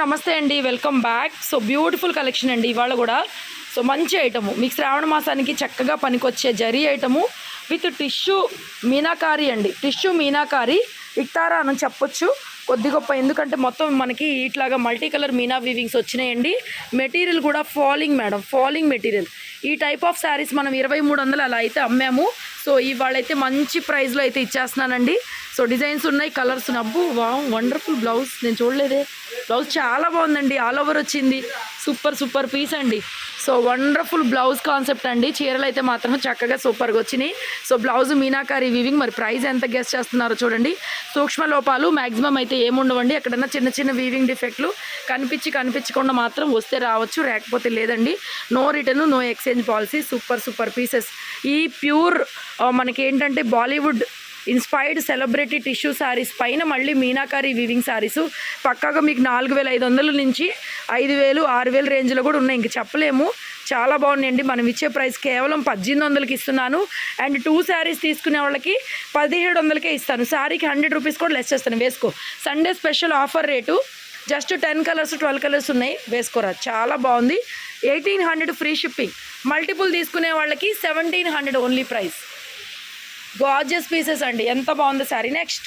నమస్తే అండి. Welcome back so beautiful collection అండి. ఇవాళ కూడా సో మంచి ఐటము మీకు శ్రావణ మాసానికి చక్కగా పనికొచ్చే zari item with tissue meenakari అండి. టిష్యూ మీనాకారి ఇక్తారా అని చెప్పొచ్చు. కొద్ది గొప్ప ఎందుకంటే మొత్తం మనకి ఇట్లాగా మల్టీ కలర్ మీనా వీవింగ్స్ వచ్చినాయండి. మెటీరియల్ కూడా ఫాలింగ్ మేడం ఫాలింగ్ మెటీరియల్ ఈ టైప్ ఆఫ్ శారీస్ మనం ఇరవై మూడు వందలు అలా అయితే అమ్మాము. సో ఇవాళైతే మంచి ప్రైస్లో అయితే ఇచ్చేస్తున్నానండి. సో డిజైన్స్ ఉన్నాయి కలర్స్ నబ్బు వా వండర్ఫుల్ బ్లౌజ్ నేను చూడలేదే. బ్లౌజ్ చాలా బాగుందండి. ఆల్ ఓవర్ వచ్చింది. సూపర్ సూపర్ పీస్ అండి. సో వండర్ఫుల్ బ్లౌజ్ కాన్సెప్ట్ అండి. చీరలు అయితే మాత్రం చక్కగా సూపర్గా వచ్చినాయి. సో బ్లౌజ్ మీనాకారి వీవింగ్ మరి ప్రైస్ ఎంత గెస్ట్ చేస్తున్నారో చూడండి. సూక్ష్మ లోపాలు మ్యాక్సిమం అయితే ఏముండవండి ఎక్కడన్నా చిన్న చిన్న వీవింగ్ డిఫెక్ట్లు కనిపించి కనిపించకుండా మాత్రం వస్తే రావచ్చు లేకపోతే లేదండి. No return no exchange policy super super pieces ఈ ప్యూర్ మనకి ఏంటంటే Bollywood inspired celebrity tissue saris పైన మళ్ళీ మీనాకారి వీవింగ్ శారీస్ పక్కాగా మీకు నాలుగు వేల ఐదు వందల నుంచి ఐదు వేలు ఆరు వేలు రేంజ్లో కూడా ఉన్నాయి. ఇంక చెప్పలేము. చాలా బాగున్నాయండి. మనం ఇచ్చే ప్రైస్ కేవలం పద్దెనిమిది వందలకి ఇస్తున్నాను. అండ్ టూ శారీస్ తీసుకునే వాళ్ళకి పదిహేడు వందలకే ఇస్తాను. శారీకి హండ్రెడ్ రూపీస్ కూడా లెస్ చేస్తాను. వేసుకో. Sunday special offer rate. Just ten colours twelve colours ఉన్నాయి. వేసుకోరా. చాలా బాగుంది. Eighteen hundred free shipping. Multiple తీసుకునే వాళ్ళకి seventeen hundred only price. Gorgeous pieces అండి. ఎంత బాగుంది శారీ నెక్స్ట్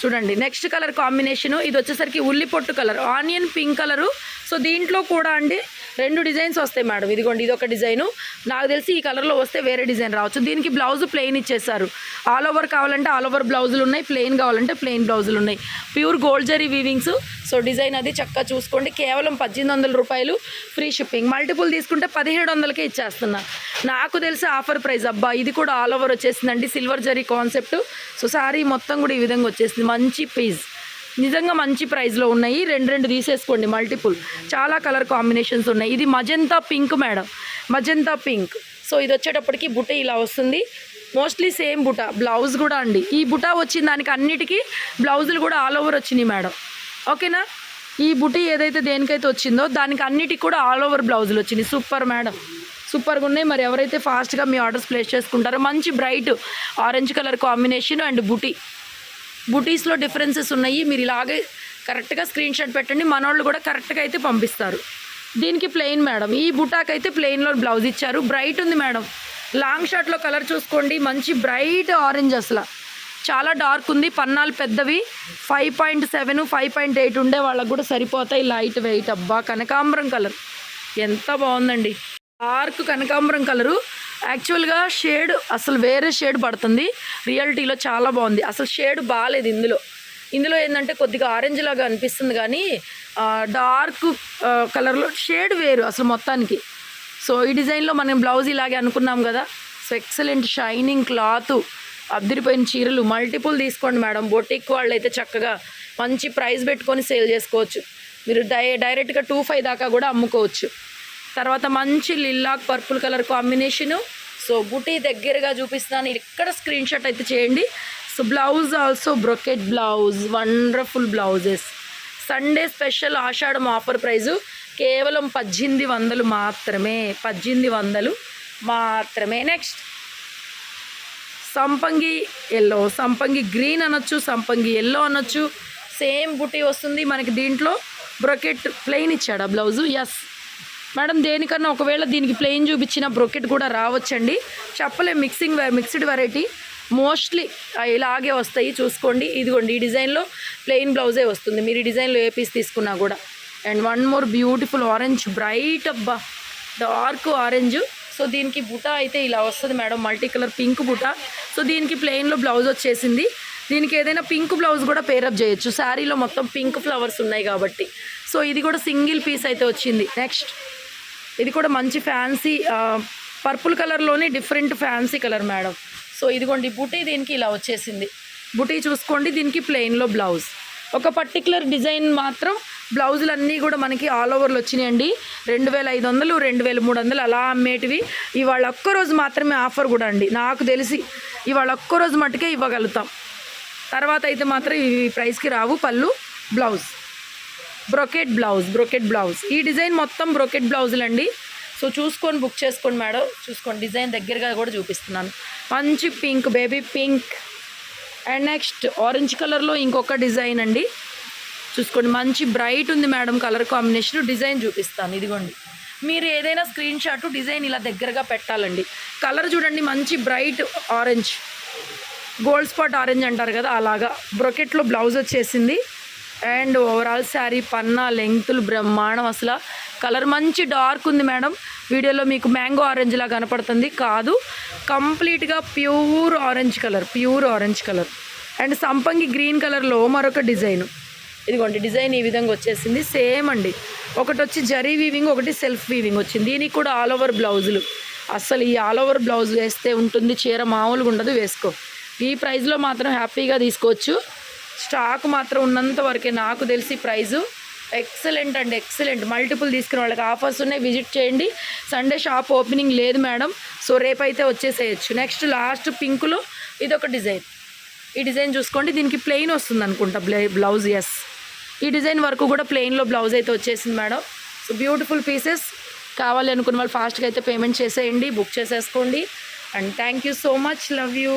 చూడండి నెక్స్ట్ కలర్ కాంబినేషను ఇది వచ్చేసరికి ఉల్లి పొట్టు colour onion pink colour so దీంట్లో కూడా అండి రెండు డిజైన్స్ వస్తాయి మేడం. ఇదిగోండి ఇది ఒక డిజైను. నాకు తెలిసి ఈ కలర్లో వస్తే వేరే డిజైన్ రావచ్చు. దీనికి బ్లౌజ్ ప్లెయిన్ ఇచ్చేసారు ఆల్ ఓవర్ కావాలంటే ఆల్ ఓవర్ బ్లౌజులు ఉన్నాయి ప్లెయిన్ కావాలంటే ప్లెయిన్ బ్లౌజులు ఉన్నాయి. Pure gold zari weavings so design అది చక్కగా చూసుకోండి. కేవలం పద్దెనిమిది వందల రూపాయలు ఫ్రీ షిప్పింగ్. మల్టిపుల్ తీసుకుంటే పదిహేడు వందలకే ఇచ్చేస్తున్నా. నాకు తెలిసి ఆఫర్ ప్రైస్ అబ్బా ఇది కూడా ఆల్ ఓవర్ వచ్చేసిందండి. Silver zari concept. So sari మొత్తం కూడా ఈ విధంగా వచ్చేసింది. మంచి పీస్ నిజంగా మంచి ప్రైస్లో ఉన్నాయి. రెండు రెండు తీసేసుకోండి మల్టిపుల్. చాలా కలర్ కాంబినేషన్స్ ఉన్నాయి. ఇది magenta pink madam magenta pink so ఇది వచ్చేటప్పటికి బుట్ట ఇలా వస్తుంది. Mostly same బుట. బ్లౌజ్ కూడా అండి. ఈ బుట్ట వచ్చిన దానికి అన్నిటికీ బ్లౌజులు కూడా ఆల్ ఓవర్ వచ్చినాయి మేడం. ఓకేనా ఈ బుటీ ఏదైతే దేనికైతే వచ్చిందో దానికి అన్నిటికి కూడా ఆల్ ఓవర్ బ్లౌజులు వచ్చినాయి. Super madam. సూపర్గా ఉన్నాయి. మరి ఎవరైతే ఫాస్ట్గా మీ ఆర్డర్స్ ప్లేస్ చేసుకుంటారో మంచి bright orange colour combination and బుటీ. బుటీస్లో డిఫరెన్సెస్ ఉన్నాయి. మీరు ఇలాగే కరెక్ట్గా స్క్రీన్ షాట్ పెట్టండి. మనోళ్ళు కూడా కరెక్ట్గా అయితే పంపిస్తారు. దీనికి ప్లెయిన్ మేడం. ఈ బుటాకైతే ప్లెయిన్లో బ్లౌజ్ ఇచ్చారు. బ్రైట్ ఉంది మేడం. లాంగ్ షార్ట్లో కలర్ చూసుకోండి. మంచి బ్రైట్ ఆరెంజ్ అసలు. చాలా డార్క్ ఉంది. పన్నాలు పెద్దవి. Five point seven five point eight ఉండే వాళ్ళకు కూడా సరిపోతాయి. Light weight. అబ్బా కనకాంబరం కలర్. ఎంత బాగుందండి. డార్క్ కనకాంబరం కలరు. యాక్చువల్గా షేడ్ అసలు వేరే షేడ్ పడుతుంది. రియాలిటీలో చాలా బాగుంది. అసలు షేడ్ బాగాలేదు ఇందులో. ఇందులో ఏంటంటే కొద్దిగా ఆరెంజ్ లాగా అనిపిస్తుంది కానీ డార్క్ కలర్లో షేడ్ వేరు అసలు మొత్తానికి. సో ఈ డిజైన్లో మనం బ్లౌజ్ ఇలాగే అనుకున్నాం కదా. సో ఎక్సలెంట్ షైనింగ్ క్లాత్ అద్దరిపోయిన చీరలు మల్టిపుల్ తీసుకోండి మేడం. బొటిక్ వాళ్ళు అయితే చక్కగా మంచి ప్రైస్ పెట్టుకొని సేల్ చేసుకోవచ్చు. మీరు డై డైరెక్ట్గా టూ ఫైవ్ దాకా కూడా అమ్ముకోవచ్చు. తర్వాత మంచి lilac purple colour combination. So బుటీ దగ్గరగా చూపిస్తున్నాను. ఇక్కడ స్క్రీన్ షాట్ అయితే చేయండి. So blouse also brocade blouse wonderful blouses. Sunday special Ashadham offer price. కేవలం పద్దెనిమిది వందలు మాత్రమే పద్దెనిమిది వందలు మాత్రమే. నెక్స్ట్ సంపంగి ఎల్లో సంపంగి గ్రీన్ అనొచ్చు సంపంగి ఎల్లో అనొచ్చు. సేమ్ బుటీ వస్తుంది మనకి దీంట్లో. బ్రొకెట్ ప్లెయిన్ ఇచ్చాడు ఆ బ్లౌజు ఎస్ మేడం దేనికన్నా ఒకవేళ దీనికి ప్లెయిన్ చూపించిన బ్రొకెట్ కూడా రావచ్చండి. చెప్పలేం మిక్సింగ్ మిక్స్డ్ వెరైటీ మోస్ట్లీ ఇలాగే వస్తాయి చూసుకోండి. ఇదిగోండి ఈ డిజైన్లో ప్లెయిన్ బ్లౌజే వస్తుంది. మీరు ఈ డిజైన్లో ఏ పీస్ తీసుకున్నా కూడా. And one more beautiful orange bright అబ్బా. డార్క్ ఆరెంజ్ సో దీనికి బుట అయితే ఇలా వస్తుంది మేడం మల్టీ కలర్ పింక్ బుట. సో దీనికి ప్లెయిన్లో బ్లౌజ్ వచ్చేసింది. దీనికి ఏదైనా పింక్ బ్లౌజ్ కూడా పేరప్ చేయొచ్చు. శారీలో మొత్తం పింక్ ఫ్లవర్స్ ఉన్నాయి కాబట్టి. సో ఇది కూడా సింగిల్ పీస్ అయితే వచ్చింది. నెక్స్ట్ ఇది కూడా మంచి ఫ్యాన్సీ పర్పుల్ కలర్లోనే different fancy colour madam. So ఇదిగోండి బుటీ దీనికి ఇలా వచ్చేసింది. బుటీ చూసుకోండి దీనికి ప్లెయిన్లో బ్లౌజ్ ఒక పర్టికులర్ డిజైన్ మాత్రం బ్లౌజులు అన్నీ కూడా మనకి ఆల్ ఓవర్లు వచ్చినాయండి. రెండు వేల ఐదు వందలు రెండు వేల మూడు వందలు అలా అమ్మేటివి. ఇవాళ ఒక్కరోజు మాత్రమే ఆఫర్ కూడా అండి. నాకు తెలిసి ఇవాళ ఒక్కరోజు మట్టుకే ఇవ్వగలుగుతాం. తర్వాత అయితే మాత్రం ఈ ప్రైస్కి రావు. పళ్ళు blouse. Brocade blouse brocade blouse. ఈ డిజైన్ మొత్తం బ్రొకెట్ బ్లౌజులు అండి సో చూసుకొని బుక్ చేసుకోండి మేడం. చూసుకోండి డిజైన్ దగ్గరగా కూడా చూపిస్తున్నాను. మంచి pink baby pink. And next orange కలర్లో ఇంకొక డిజైన్ అండి. చూసుకోండి. మంచి బ్రైట్ ఉంది మేడం కలర్ కాంబినేషన్. డిజైన్ చూపిస్తాను. ఇదిగోండి. మీరు ఏదైనా స్క్రీన్ షాట్ డిజైన్ ఇలా దగ్గరగా పెట్టాలండి. కలర్ చూడండి. మంచి bright orange. Gold Spot orange అంటారు కదా అలాగా. బ్రొకెట్లో బ్లౌజ్ వచ్చేసింది. అండ్ ఓవరాల్ శారీ పన్నా లెంగ్తులు బ్రహ్మాండం అసలు. కలర్ మంచి డార్క్ ఉంది మేడం. వీడియోలో మీకు మ్యాంగో ఆరెంజ్లా కనపడుతుంది. కాదు కంప్లీట్గా pure orange colour pure orange colour. And సంపంగి గ్రీన్ కలర్లో మరొక డిజైను. ఇదిగోండి డిజైన్ ఈ విధంగా వచ్చేసింది. సేమ్ అండి. ఒకటి వచ్చి జరీ వీవింగ్ ఒకటి సెల్ఫ్ వీవింగ్ వచ్చింది. దీనికి కూడా ఆల్ ఓవర్ బ్లౌజులు. అసలు ఈ ఆల్ ఓవర్ బ్లౌజ్ వేస్తే ఉంటుంది. చీర మామూలుగా ఉండదు వేసుకో. ఈ ప్రైస్లో మాత్రం హ్యాపీగా తీసుకోవచ్చు. స్టాక్ మాత్రం ఉన్నంత వరకే నాకు తెలిసి ప్రైజు ఎక్సలెంట్ అండి ఎక్సలెంట్ మల్టిపుల్ తీసుకునే వాళ్ళకి ఆఫర్స్ ఉన్నాయి. విజిట్ చేయండి. సండే షాప్ ఓపెనింగ్ లేదు మేడం సో రేపైతే వచ్చేసేయచ్చు. నెక్స్ట్ లాస్ట్ పింక్లో ఇదొక డిజైన్ ఈ డిజైన్ చూసుకోండి. దీనికి ప్లెయిన్ వస్తుంది అనుకుంటా బ్లౌజ్ ఎస్ ఈ డిజైన్ వరకు కూడా ప్లెయిన్లో బ్లౌజ్ అయితే వచ్చేసింది మేడం. సో బ్యూటిఫుల్ పీసెస్ కావాలి అనుకున్న వాళ్ళు ఫాస్ట్గా అయితే పేమెంట్ చేసేయండి బుక్ చేసేసుకోండి. And thank you so much love you